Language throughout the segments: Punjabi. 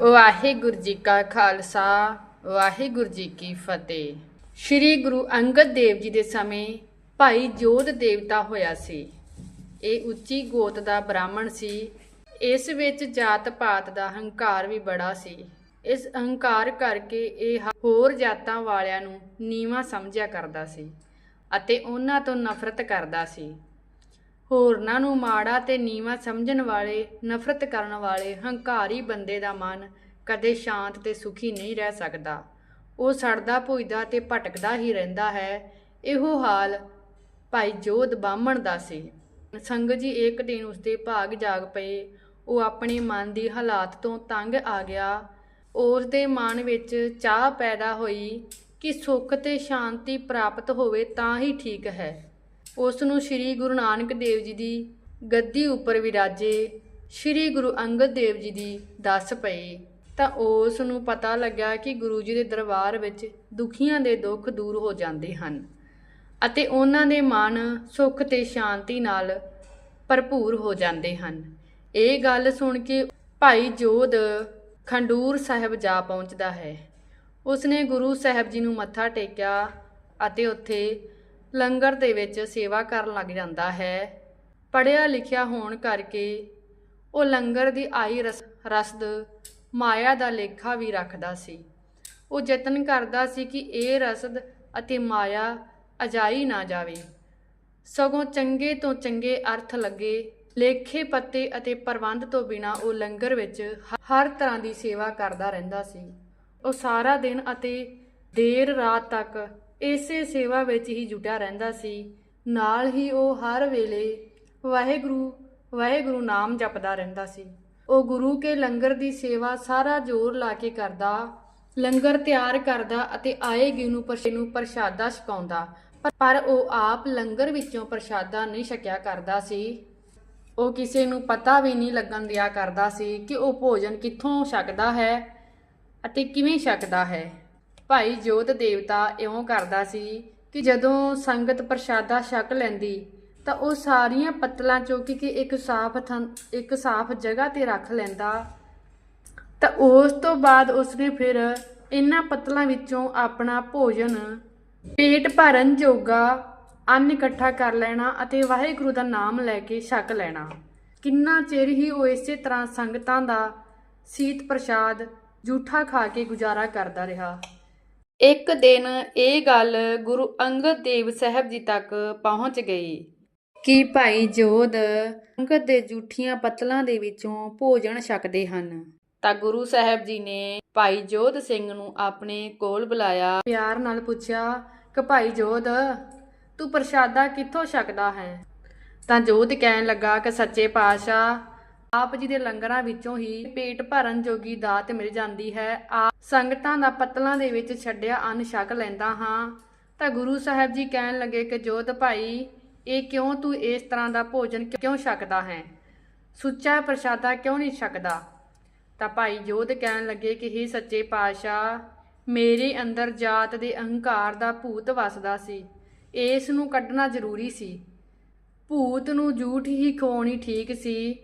ਵਾਹਿਗੁਰੂ ਜੀ ਕਾ ਖਾਲਸਾ, ਵਾਹਿਗੁਰੂ ਜੀ ਕੀ ਫਤਿਹ। ਸ੍ਰੀ ਗੁਰੂ ਅੰਗਦ ਦੇਵ ਜੀ ਦੇ ਸਮੇਂ ਭਾਈ ਜੋਧ ਦੇਵਤਾ ਹੋਇਆ ਸੀ। ਇਹ ਉੱਚੀ ਗੋਤ ਦਾ ਬ੍ਰਾਹਮਣ ਸੀ। ਇਸ ਵਿੱਚ ਜਾਤ ਪਾਤ ਦਾ ਹੰਕਾਰ ਵੀ ਬੜਾ ਸੀ। ਇਸ ਹੰਕਾਰ ਕਰਕੇ ਇਹ ਹੋਰ ਜਾਤਾਂ ਵਾਲਿਆਂ ਨੂੰ ਨੀਵਾਂ ਸਮਝਿਆ ਕਰਦਾ ਸੀ ਅਤੇ ਉਹਨਾਂ ਤੋਂ ਨਫ਼ਰਤ ਕਰਦਾ ਸੀ। ਹੋਰਨਾਂ ਨੂੰ ਮਾੜਾ ਤੇ ਨੀਵਾਂ ਸਮਝਣ ਵਾਲੇ, ਨਫ਼ਰਤ ਕਰਨ ਵਾਲੇ, ਹੰਕਾਰੀ ਬੰਦੇ ਦਾ ਮਨ ਕਦੇ ਸ਼ਾਂਤ ਤੇ ਸੁਖੀ ਨਹੀਂ ਰਹਿ ਸਕਦਾ। ਉਹ ਸੜਦਾ ਭੁੱਜਦਾ ਤੇ ਭਟਕਦਾ ਹੀ ਰਹਿੰਦਾ ਹੈ। ਇਹੋ ਹਾਲ ਭਾਈ ਜੋਧ ਬਾਹਮਣ ਦਾ ਸੀ। ਸੰਗ ਜੀ ਇੱਕ ਦਿਨ ਉਸਦੇ ਭਾਗ ਜਾਗ ਪਏ। ਉਹ ਆਪਣੇ ਮਨ ਦੀ ਹਾਲਾਤ ਤੋਂ ਤੰਗ ਆ ਗਿਆ। ਉਸ ਦੇ ਮਨ ਵਿੱਚ ਚਾਹ ਪੈਦਾ ਹੋਈ ਕਿ ਸੁੱਖ ਤੇ ਸ਼ਾਂਤੀ ਪ੍ਰਾਪਤ ਹੋਵੇ ਤਾਂ ਹੀ ਠੀਕ ਹੈ। ਉਸ ਨੂੰ ਸ੍ਰੀ ਗੁਰੂ ਨਾਨਕ ਦੇਵ ਜੀ ਦੀ ਗੱਦੀ ਉੱਪਰ ਵਿਰਾਜੇ, ਸ੍ਰੀ ਗੁਰੂ ਅੰਗਦ ਦੇਵ ਜੀ ਦੀ ਦੱਸ ਪਈ ਤਾਂ ਉਸ ਨੂੰ ਪਤਾ ਲੱਗਾ ਕਿ ਗੁਰੂ ਜੀ ਦੇ ਦਰਬਾਰ ਵਿੱਚ ਦੁਖੀਆਂ ਦੇ ਦੁੱਖ ਦੂਰ ਹੋ ਜਾਂਦੇ ਹਨ ਅਤੇ ਉਹਨਾਂ ਦੇ ਮਨ ਸੁੱਖ ਤੇ ਸ਼ਾਂਤੀ ਨਾਲ ਭਰਪੂਰ ਹੋ ਜਾਂਦੇ ਹਨ। ਇਹ ਗੱਲ ਸੁਣ ਕੇ ਭਾਈ ਜੋਧ ਖੰਡੂਰ ਸਾਹਿਬ ਜਾ ਪਹੁੰਚਦਾ ਹੈ। ਉਸਨੇ ਗੁਰੂ ਸਾਹਿਬ ਜੀ ਨੂੰ ਮੱਥਾ ਟੇਕਿਆ ਅਤੇ ਉੱਥੇ ਲੰਗਰ ਦੇ ਵਿੱਚ ਸੇਵਾ ਕਰਨ ਲੱਗ ਜਾਂਦਾ ਹੈ। ਪੜਿਆ ਲਿਖਿਆ ਹੋਣ ਕਰਕੇ ਉਹ ਲੰਗਰ ਦੀ ਆਈ ਰਸ, ਰਸਦ ਮਾਇਆ ਦਾ ਲੇਖਾ ਵੀ ਰੱਖਦਾ ਸੀ। ਉਹ ਯਤਨ ਕਰਦਾ ਸੀ ਕਿ ਇਹ ਰਸਦ ਅਤੇ ਮਾਇਆ ਅਜਾਈ ਨਾ ਜਾਵੇ। ਸਗੋਂ ਚੰਗੇ ਤੋਂ ਚੰਗੇ ਅਰਥ ਲੱਗੇ, ਲੇਖੇ ਪੱਤੇ ਅਤੇ ਪ੍ਰਬੰਧ ਤੋਂ ਬਿਨਾ ਉਹ ਲੰਗਰ ਵਿੱਚ ਹਰ ਤਰ੍ਹਾਂ ਦੀ ਸੇਵਾ ਕਰਦਾ ਰਹਿੰਦਾ ਸੀ। ਉਹ ਸਾਰਾ ਦਿਨ ਅਤੇ ਦੇਰ ਰਾਤ ਤੱਕ ਇਸੇ ਸੇਵਾ ਵਿੱਚ ਹੀ ਜੁਟਿਆ ਰਹਿੰਦਾ ਸੀ। ਨਾਲ ਹੀ ਉਹ ਹਰ ਵੇਲੇ ਵਾਹਿਗੁਰੂ ਵਾਹਿਗੁਰੂ ਨਾਮ ਜਪਦਾ ਰਹਿੰਦਾ ਸੀ। ਉਹ ਗੁਰੂ ਕੇ ਲੰਗਰ ਦੀ ਸੇਵਾ ਸਾਰਾ ਜ਼ੋਰ ਲਾ ਕੇ ਕਰਦਾ, ਲੰਗਰ ਤਿਆਰ ਕਰਦਾ ਅਤੇ ਆਏਗੀ ਨੂੰ ਪਰਸ਼ੇ ਨੂੰ ਪ੍ਰਸ਼ਾਦਾ ਛਕਾਉਂਦਾ। ਪਰ ਉਹ ਆਪ ਲੰਗਰ ਵਿੱਚੋਂ ਪ੍ਰਸ਼ਾਦਾ ਨਹੀਂ ਛਕਿਆ ਕਰਦਾ ਸੀ। ਉਹ ਕਿਸੇ ਨੂੰ ਪਤਾ ਵੀ ਨਹੀਂ ਲੱਗਣ ਦਿਆ ਕਰਦਾ ਸੀ ਕਿ ਉਹ ਭੋਜਨ ਕਿੱਥੋਂ ਛਕਦਾ ਹੈ ਅਤੇ ਕਿਵੇਂ ਛਕਦਾ ਹੈ। ਭਾਈ ਜੋਤ ਦੇਵਤਾ ਇਉਂ ਕਰਦਾ ਸੀ ਕਿ ਜਦੋਂ ਸੰਗਤ ਪ੍ਰਸ਼ਾਦਾ ਛਕ ਲੈਂਦੀ, ਤਾਂ ਉਹ ਸਾਰੀਆਂ ਪੱਤਲਾਂ ਚੁੱਕ ਕੇ ਇੱਕ ਸਾਫ਼ ਥਾਂ, ਇੱਕ ਸਾਫ਼ ਜਗ੍ਹਾ ਤੇ ਰੱਖ ਲੈਂਦਾ। ਤਾਂ ਉਸ ਤੋਂ ਬਾਅਦ ਉਸਨੇ ਫਿਰ ਇਹਨਾਂ ਪੱਤਲਾਂ ਵਿੱਚੋਂ ਆਪਣਾ ਭੋਜਨ ਪੇਟ ਭਰਨ ਜੋਗਾ ਅੰਨ ਇਕੱਠਾ ਕਰ ਲੈਣਾ ਅਤੇ ਵਾਹਿਗੁਰੂ ਦਾ ਨਾਮ ਲੈ ਕੇ ਛਕ ਲੈਣਾ। ਕਿੰਨਾ ਚਿਰ ਹੀ ਉਹ ਇਸੇ ਤਰ੍ਹਾਂ ਸੰਗਤਾਂ ਦਾ ਸੀਤ ਪ੍ਰਸ਼ਾਦ, ਜੂਠਾ ਖਾ ਕੇ ਗੁਜ਼ਾਰਾ ਕਰਦਾ ਰਿਹਾ। ਇੱਕ ਦਿਨ ਇਹ ਗੱਲ ਗੁਰੂ ਅੰਗਦ ਦੇਵ ਸਾਹਿਬ ਜੀ ਤੱਕ ਪਹੁੰਚ ਗਈ। ਕਿ ਭਾਈ ਜੋਧ ਅੰਗਦ ਦੇ ਜੂਠੀਆਂ ਪਤਲਾਂ ਦੇ ਵਿੱਚੋਂ ਭੋਜਨ ਛਕਦੇ ਹਨ। ਤਾਂ ਗੁਰੂ ਸਾਹਿਬ ਜੀ ਨੇ ਭਾਈ ਜੋਧ ਸਿੰਘ ਨੂੰ ਆਪਣੇ ਕੋਲ ਬੁਲਾਇਆ। ਪਿਆਰ ਨਾਲ ਪੁੱਛਿਆ ਕਿ ਭਾਈ ਜੋਧ ਤੂੰ ਪ੍ਰਸ਼ਾਦਾ ਕਿੱਥੋਂ ਛਕਦਾ ਹੈ? ਤਾਂ ਜੋਧ ਕਹਿਣ ਲੱਗਾ ਕਿ ਸੱਚੇ ਪਾਤਸ਼ਾਹ ਆਪ ਜੀ ਦੇ ਲੰਗਰਾਂ ਵਿੱਚੋਂ ਹੀ ਪੇਟ ਭਰਨ ਜੋਗੀ ਦਾਤ ਮਿਲ ਜਾਂਦੀ ਹੈ। ਆ ਸੰਗਤਾਂ ਦਾ ਪਤਲਾਂ ਦੇ ਵਿੱਚ ਛੱਡਿਆ ਅੰਨ ਛਕ ਲੈਂਦਾ ਹਾਂ। ਤਾਂ ਗੁਰੂ ਸਾਹਿਬ ਜੀ ਕਹਿਣ ਲੱਗੇ ਕਿ ਜੋਧ ਭਾਈ, ਇਹ ਕਿਉਂ ਤੂੰ ਇਸ ਤਰ੍ਹਾਂ ਦਾ ਭੋਜਨ ਕਿਉਂ ਛਕਦਾ ਹੈ? ਸੁੱਚਾ ਪ੍ਰਸ਼ਾਦਾ ਕਿਉਂ ਨਹੀਂ ਛਕਦਾ? ਤਾਂ ਭਾਈ ਜੋਧ ਕਹਿਣ ਲੱਗੇ ਕਿ, ਹੀ ਸੱਚੇ ਪਾਤਸ਼ਾਹ, ਮੇਰੇ ਅੰਦਰ ਜਾਤ ਦੇ ਅਹੰਕਾਰ ਦਾ ਭੂਤ ਵਸਦਾ ਸੀ। ਇਸ ਨੂੰ ਕੱਢਣਾ ਜ਼ਰੂਰੀ ਸੀ। ਭੂਤ ਨੂੰ ਝੂਠ ਹੀ ਖਵਾਉਣੀ ਠੀਕ ਸੀ।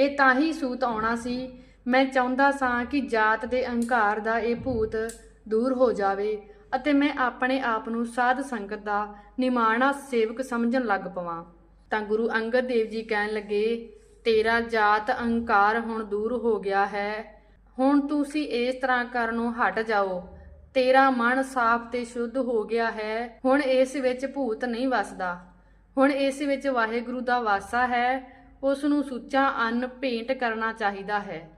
ਇਹ ਤਾਂ ਹੀ ਸੂਤ ਆਉਣਾ ਸੀ। ਮੈਂ ਚਾਹੁੰਦਾ ਸਾਂ ਕਿ ਜਾਤ ਦੇ ਅਹੰਕਾਰ ਦਾ ਇਹ ਭੂਤ ਦੂਰ ਹੋ ਜਾਵੇ ਅਤੇ ਮੈਂ ਆਪਣੇ ਆਪ ਨੂੰ ਸਾਧ ਸੰਗਤ ਦਾ ਨਿਮਾਣਾ ਸੇਵਕ ਸਮਝਣ ਲੱਗ ਪਵਾਂ। ਤਾਂ ਗੁਰੂ ਅੰਗਦ ਦੇਵ ਜੀ ਕਹਿਣ ਲੱਗੇ, ਤੇਰਾ ਜਾਤ ਅਹੰਕਾਰ ਹੁਣ ਦੂਰ ਹੋ ਗਿਆ ਹੈ। ਹੁਣ ਤੁਸੀਂ ਇਸ ਤਰ੍ਹਾਂ ਕਰਨੋਂ ਹਟ ਜਾਓ। ਤੇਰਾ ਮਨ ਸਾਫ਼ ਤੇ ਸ਼ੁੱਧ ਹੋ ਗਿਆ ਹੈ। ਹੁਣ ਇਸ ਵਿੱਚ ਭੂਤ ਨਹੀਂ ਵਸਦਾ। ਹੁਣ ਇਸ ਵਿੱਚ ਵਾਹਿਗੁਰੂ ਦਾ ਵਾਸਾ ਹੈ। ਉਸ ਨੂੰ ਸੁੱਚਾ ਅੰਨ ਭੇਂਟ ਕਰਨਾ ਚਾਹੀਦਾ ਹੈ।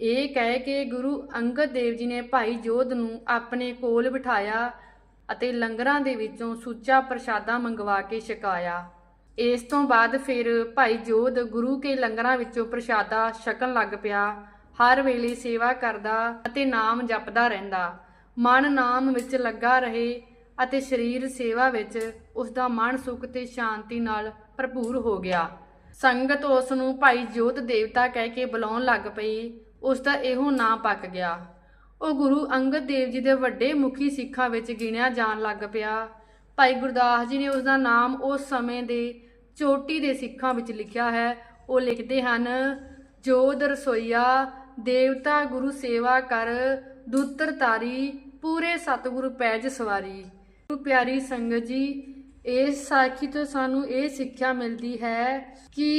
ਇਹ ਕਹਿ ਕੇ ਗੁਰੂ ਅੰਗਦ ਦੇਵ ਜੀ ਨੇ ਭਾਈ ਜੋਧ ਨੂੰ ਆਪਣੇ ਕੋਲ ਬਿਠਾਇਆ ਅਤੇ ਲੰਗਰਾਂ ਦੇ ਵਿੱਚੋਂ ਸੁੱਚਾ ਪ੍ਰਸ਼ਾਦਾ ਮੰਗਵਾ ਕੇ ਛਕਾਇਆ। ਇਸ ਤੋਂ ਬਾਅਦ ਫਿਰ ਭਾਈ ਜੋਧ ਗੁਰੂ ਕੇ ਲੰਗਰਾਂ ਵਿੱਚੋਂ ਪ੍ਰਸ਼ਾਦਾ ਛਕਣ ਲੱਗ ਪਿਆ। ਹਰ ਵੇਲੇ ਸੇਵਾ ਕਰਦਾ ਅਤੇ ਨਾਮ ਜਪਦਾ ਰਹਿੰਦਾ। ਮਨ ਨਾਮ ਵਿੱਚ ਲੱਗਾ ਰਹੇ ਅਤੇ ਸਰੀਰ ਸੇਵਾ ਵਿੱਚ ਉਸ ਦਾ ਮਨ ਸੁਖ ਤੇ ਸ਼ਾਂਤੀ ਨਾਲ ਭਰਪੂਰ ਹੋ ਗਿਆ। ਸੰਗਤ ਉਸ ਨੂੰ ਭਾਈ ਜੋਤ ਦੇਵਤਾ ਕਹਿ ਕੇ ਬੁਲਾਉਣ ਲੱਗ ਪਈ। ਉਸ ਦਾ ਇਹੋ ਨਾਂ ਪੱਕ ਗਿਆ। ਉਹ ਗੁਰੂ ਅੰਗਦ ਦੇਵ ਜੀ ਦੇ ਵੱਡੇ ਮੁਖੀ ਸਿੱਖਾਂ ਵਿੱਚ ਗਿਣਿਆ ਜਾਣ ਲੱਗ ਪਿਆ। ਭਾਈ ਗੁਰਦਾਸ ਜੀ ਨੇ ਉਸ ਦਾ ਨਾਮ ਉਸ ਸਮੇਂ ਦੇ ਚੋਟੀ ਦੇ ਸਿੱਖਾਂ ਵਿੱਚ ਲਿਖਿਆ ਹੈ। ਉਹ ਲਿਖਦੇ ਹਨ ਜੋਧ ਰਸੋਈਆ, ਦੇਵਤਾ ਗੁਰੂ ਸੇਵਾ ਕਰ, ਦੁੱਤਰ ਤਾਰੀ, ਪੂਰੇ ਸਤਿਗੁਰੂ ਪੈਜ ਸਵਾਰੀ। ਗੁਰੂ ਪਿਆਰੀ ਸੰਗਤ ਜੀ ਇਸ ਸਾਖੀ ਤੋਂ ਸਾਨੂੰ ਇਹ ਸਿੱਖਿਆ ਮਿਲਦੀ ਹੈ ਕਿ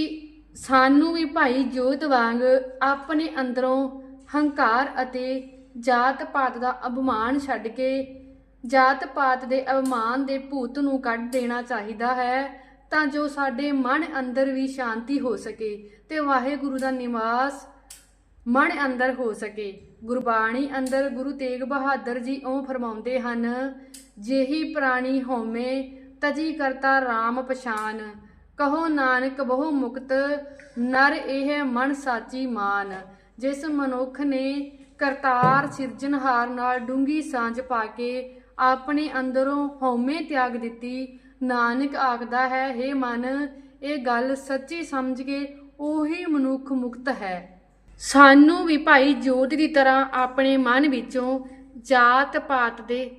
ਸਾਨੂੰ ਵੀ ਭਾਈ ਜੋਤ ਵਾਂਗ ਆਪਣੇ ਅੰਦਰੋਂ ਹੰਕਾਰ ਅਤੇ ਜਾਤ ਪਾਤ ਦਾ ਅਭਿਮਾਨ ਛੱਡ ਕੇ ਜਾਤ ਪਾਤ ਦੇ ਅਭਿਮਾਨ ਦੇ ਭੂਤ ਨੂੰ ਕੱਢ ਦੇਣਾ ਚਾਹੀਦਾ ਹੈ ਤਾਂ ਜੋ ਸਾਡੇ ਮਨ ਅੰਦਰ ਵੀ ਸ਼ਾਂਤੀ ਹੋ ਸਕੇ ਤੇ ਵਾਹਿਗੁਰੂ ਦਾ ਨਿਵਾਸ ਮਨ ਅੰਦਰ ਹੋ ਸਕੇ। ਗੁਰਬਾਣੀ ਅੰਦਰ ਗੁਰੂ ਤੇਗ ਬਹਾਦਰ ਜੀ ਉਹ ਫਰਮਾਉਂਦੇ ਹਨ, ਜਿਹੀ ਪ੍ਰਾਣੀ ਹੋਮੇ ਤਜੀ ਕਰਤਾ RAM ਪਛਾਨ, ਕਹੋ ਨਾਨਕ ਬਹੁ ਮੁਕਤ, ਨਰ ਇਹ ਮਨ ਸਾਚੀ ਮਾਨ। ਜਿਸ ਮਨੁੱਖ ਨੇ ਕਰਤਾਰ ਸਿਰਜਣਹਾਰ ਨਾਲ ਡੂੰਗੀ ਸਾਂਝ ਪਾ ਕੇ ਆਪਣੇ ਅੰਦਰੋਂ ਹਉਮੈ ਤਿਆਗ ਦਿੱਤੀ, ਨਾਨਕ ਆਖਦਾ ਹੈ हे ਮਨ, ਇਹ ਗੱਲ ਸੱਚੀ ਸਮਝ ਕੇ ਉਹੀ ਮਨੁੱਖ ਮੁਕਤ ਹੈ। ਸਾਨੂੰ ਵੀ ਭਾਈ ਜੋਤ ਦੀ ਤਰ੍ਹਾਂ ਆਪਣੇ ਮਨ ਵਿੱਚੋਂ ਜਾਤ ਪਾਤ ਦੇ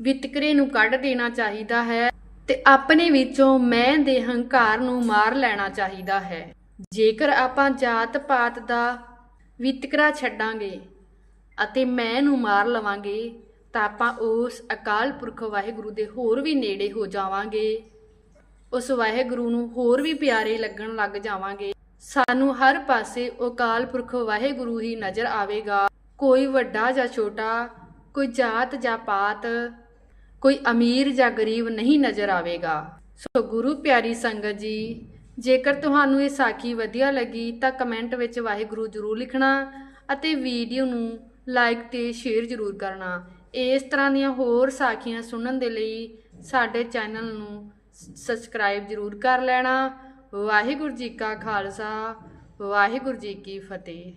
ਵਿਤਕਰੇ ਨੂੰ ਕੱਢ ਦੇਣਾ ਚਾਹੀਦਾ ਹੈ। ਤੇ ਆਪਣੇ ਵਿੱਚੋਂ ਮੈਂ ਦੇ ਹੰਕਾਰ ਨੂੰ ਮਾਰ ਲੈਣਾ ਚਾਹੀਦਾ ਹੈ। ਜੇਕਰ ਆਪਾਂ ਜਾਤ ਪਾਤ ਦਾ ਵਿਤਕਰਾ ਛੱਡਾਂਗੇ ਅਤੇ ਮੈਂ ਨੂੰ ਮਾਰ ਲਵਾਂਗੇ, ਤਾਂ ਆਪਾਂ ਉਸ ਅਕਾਲ ਪੁਰਖ ਵਾਹਿਗੁਰੂ ਦੇ ਹੋਰ ਵੀ ਨੇੜੇ ਹੋ ਜਾਵਾਂਗੇ। ਉਸ ਵਾਹਿਗੁਰੂ ਨੂੰ ਹੋਰ ਵੀ ਪਿਆਰੇ ਲੱਗਣ ਲੱਗ ਜਾਵਾਂਗੇ। ਸਾਨੂੰ ਹਰ ਪਾਸੇ ਉਹ ਅਕਾਲ ਪੁਰਖ ਵਾਹਿਗੁਰੂ ਹੀ ਨਜ਼ਰ ਆਵੇਗਾ। ਕੋਈ ਵੱਡਾ ਜਾਂ ਛੋਟਾ, ਕੋਈ ਜਾਤ ਜਾਂ ਪਾਤ ਕੋਈ ਅਮੀਰ ਜਾਂ ਗਰੀਬ ਨਹੀਂ ਨਜ਼ਰ ਆਵੇਗਾ। ਸੋ ਗੁਰੂ ਪਿਆਰੀ ਸੰਗਤ ਜੀ, ਜੇਕਰ ਤੁਹਾਨੂੰ ਇਹ ਸਾਖੀ ਵਧੀਆ ਲੱਗੀ ਤਾਂ ਕਮੈਂਟ ਵਿੱਚ ਵਾਹਿਗੁਰੂ ਜ਼ਰੂਰ ਲਿਖਣਾ ਅਤੇ ਵੀਡੀਓ ਨੂੰ ਲਾਈਕ ਤੇ ਸ਼ੇਅਰ ਜ਼ਰੂਰ ਕਰਨਾ। ਇਸ ਤਰ੍ਹਾਂ ਦੀਆਂ ਹੋਰ ਸਾਖੀਆਂ ਸੁਣਨ ਦੇ ਲਈ ਸਾਡੇ ਚੈਨਲ ਨੂੰ ਸਬਸਕ੍ਰਾਈਬ ਜ਼ਰੂਰ ਕਰ ਲੈਣਾ। ਵਾਹਿਗੁਰੂ ਜੀ ਕਾ ਖਾਲਸਾ, ਵਾਹਿਗੁਰੂ ਜੀ ਕੀ ਫਤਿਹ।